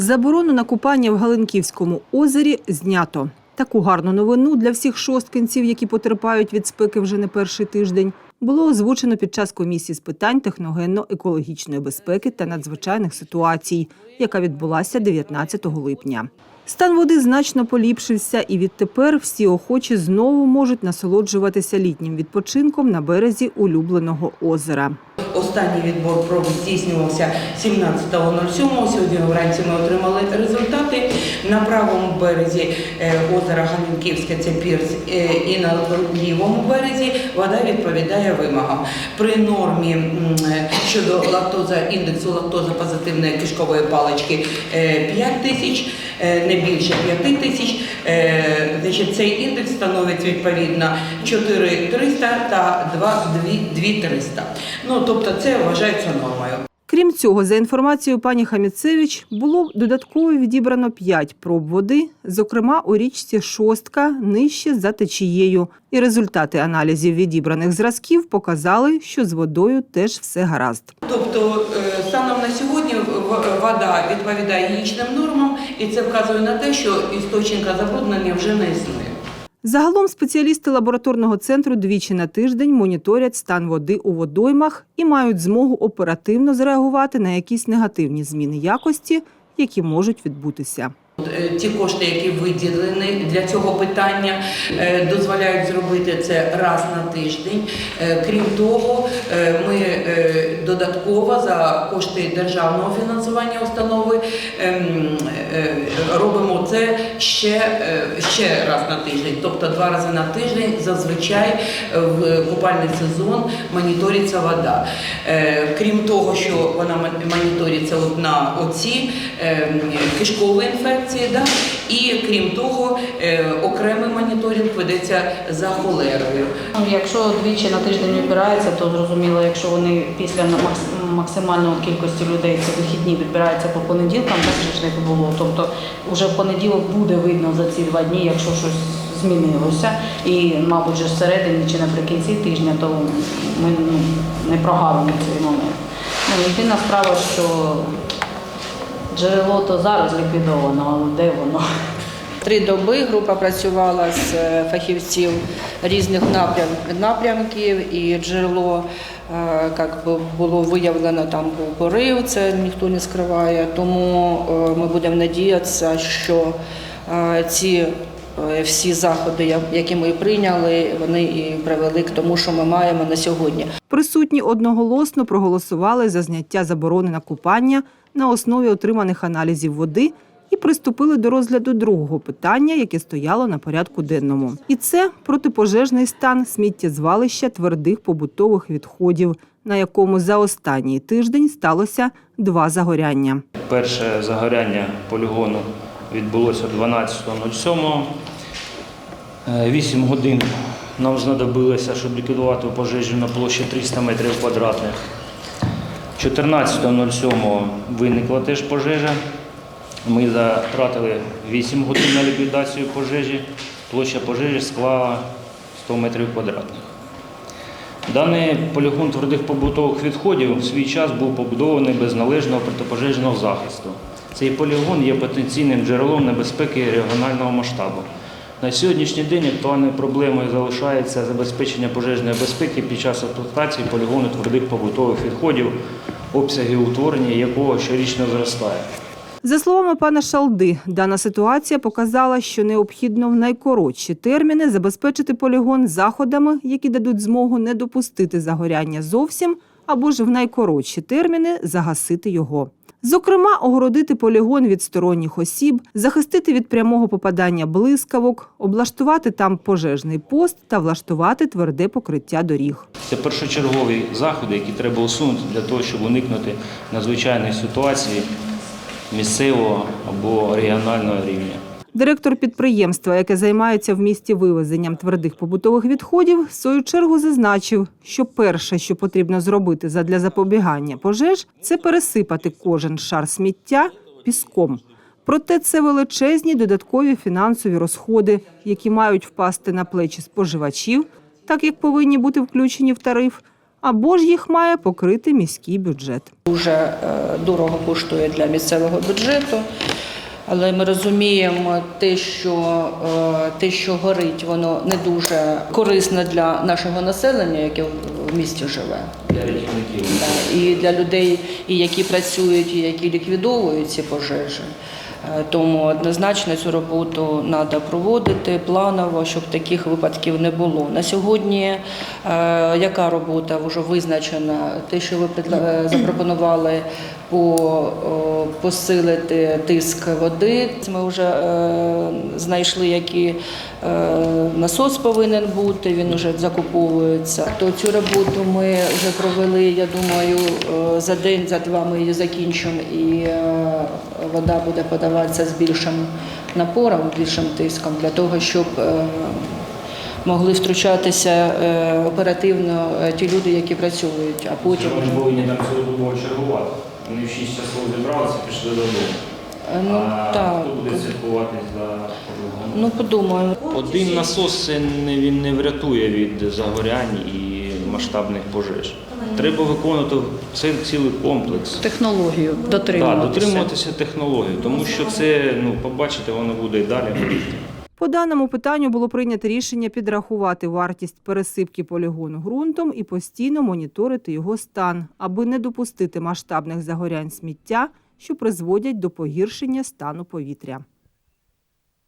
Заборону на купання в Галинківському озері знято. Таку гарну новину для всіх шосткинців, які потерпають від спеки вже не перший тиждень, було озвучено під час комісії з питань техногенно-екологічної безпеки та надзвичайних ситуацій, яка відбулася 19 липня. Стан води значно поліпшився, і відтепер всі охочі знову можуть насолоджуватися літнім відпочинком на березі улюбленого озера. Останній відбор проб здійснювався 17.07. Сьогодні вранці ми отримали результати. На правому березі е, озера Галінківське це пірс, е, і на лівому березі вода відповідає вимогам. При нормі е, щодо лактоза, індексу лактозопозитивної кишкової палички е, 5 тисяч, не більше 5 тисяч. Значить, цей індекс становить відповідно 4300 та 2300. Ну, тобто це вважається нормою. Крім цього, за інформацією пані Хаміцевич, було додатково відібрано 5 проб води, зокрема у річці Шостка нижче за течією. І результати аналізів відібраних зразків показали, що з водою теж все гаразд. Тобто, е, станом на сьогодні вода відповідає гігієнічним нормам, і це вказує на те, що істочника забруднення вже не існує. Загалом спеціалісти лабораторного центру двічі на тиждень моніторять стан води у водоймах і мають змогу оперативно зреагувати на якісь негативні зміни якості, які можуть відбутися. Е, Ті кошти, які виділені для цього питання, е, дозволяють зробити це раз на тиждень. Е, Крім того, ми додатково за кошти державного фінансування установи ем, робимо це ще, ще раз на тиждень, тобто два рази на тиждень зазвичай в купальний сезон моніториться вода. Крім того, що вона моніториться на оці ем, кишкові інфекції, да? і крім того, е, окремий моніторинг ведеться за холерою. Ну, Якщо двічі на тиждень відбирається, то зрозуміло, якщо вони після максимальної кількості людей це вихідні відбираються по понеділкам, так ж не було. Тобто вже в понеділок буде видно за ці два дні, якщо щось змінилося. І, мабуть, вже всередині чи наприкінці тижня, то ми ну, не прогавимо цей момент. Ну, єдина справа, що джерело то зараз ліквідовано, але де воно? Три доби група працювала з е, фахівців різних напрям, напрямків, і джерело е, як би, було виявлено, там був порив, це ніхто не скриває. Тому е, ми будемо надіятися, що ці всі заходи, які ми прийняли, вони і привели к тому, що ми маємо на сьогодні. Присутні одноголосно проголосували за зняття заборони на купання на основі отриманих аналізів води і приступили до розгляду другого питання, яке стояло на порядку денному. І це протипожежний стан сміттєзвалища твердих побутових відходів, на якому за останній тиждень сталося два загоряння. Перше загоряння полігону відбулося 12.07. Е, 8 годин нам знадобилося, щоб ліквідувати пожежу на площі 300 метрів квадратних. 14.07 виникла теж пожежа. Ми затратили 8 годин на ліквідацію пожежі. Площа пожежі склала 100 метрів квадратних. Даний полігон твердих побутових відходів в свій час був побудований без належного протипожежного захисту. Цей полігон є потенційним джерелом небезпеки регіонального масштабу. На сьогоднішній день актуальною проблемою залишається забезпечення пожежної безпеки під час експлуатації полігону твердих побутових відходів, обсяги утворення якого щорічно зростає. За словами пана Шалди, дана ситуація показала, що необхідно в найкоротші терміни забезпечити полігон заходами, які дадуть змогу не допустити загоряння зовсім, або ж в найкоротші терміни загасити його. Зокрема, огородити полігон від сторонніх осіб, захистити від прямого попадання блискавок, облаштувати там пожежний пост та влаштувати тверде покриття доріг. Це першочергові заходи, які треба усунути для того, щоб уникнути надзвичайної ситуації місцевого або регіонального рівня. Директор підприємства, яке займається в місті вивезенням твердих побутових відходів, в свою чергу зазначив, що перше, що потрібно зробити задля запобігання пожеж, це пересипати кожен шар сміття піском. Проте це величезні додаткові фінансові розходи, які мають впасти на плечі споживачів, так як повинні бути включені в тариф, або ж їх має покрити міський бюджет. дуже е, дорого коштує для місцевого бюджету. Але ми розуміємо те, що е, те, що горить, воно не дуже корисно для нашого населення, яке в місті живе. Для рятівників. І для людей, і які працюють, і які ліквідовують ці пожежі. Е, Тому однозначно цю роботу треба проводити планово, щоб таких випадків не було. На сьогодні е, яка робота вже визначена? Те, що ви е, запропонували по, посилити тиск води. Ми вже е, знайшли, який е, насос повинен бути, він вже закуповується. То цю роботу ми вже провели, я думаю, е, за день, за два ми її закінчимо і е, вода буде подаватися з більшим напором, більшим тиском для того, щоб е, могли втручатися е, оперативно е, ті люди, які працюють, а потім Вони повинні там цілодобово чергувати. Вони в 6 часов зібралися, пішли додому. Е, ну а так. хто буде слідкувати за пожежами? Ну подумаємо. Один насос це не, він не врятує від загорянь і масштабних пожеж. Треба виконувати це цілий комплекс. Технологію Так, дотримуватися. дотримуватися технологій, тому що це, ну, побачите, воно буде і далі горіти. По даному питанню було прийнято рішення підрахувати вартість пересипки полігону ґрунтом і постійно моніторити його стан, аби не допустити масштабних загорянь сміття, що призводять до погіршення стану повітря.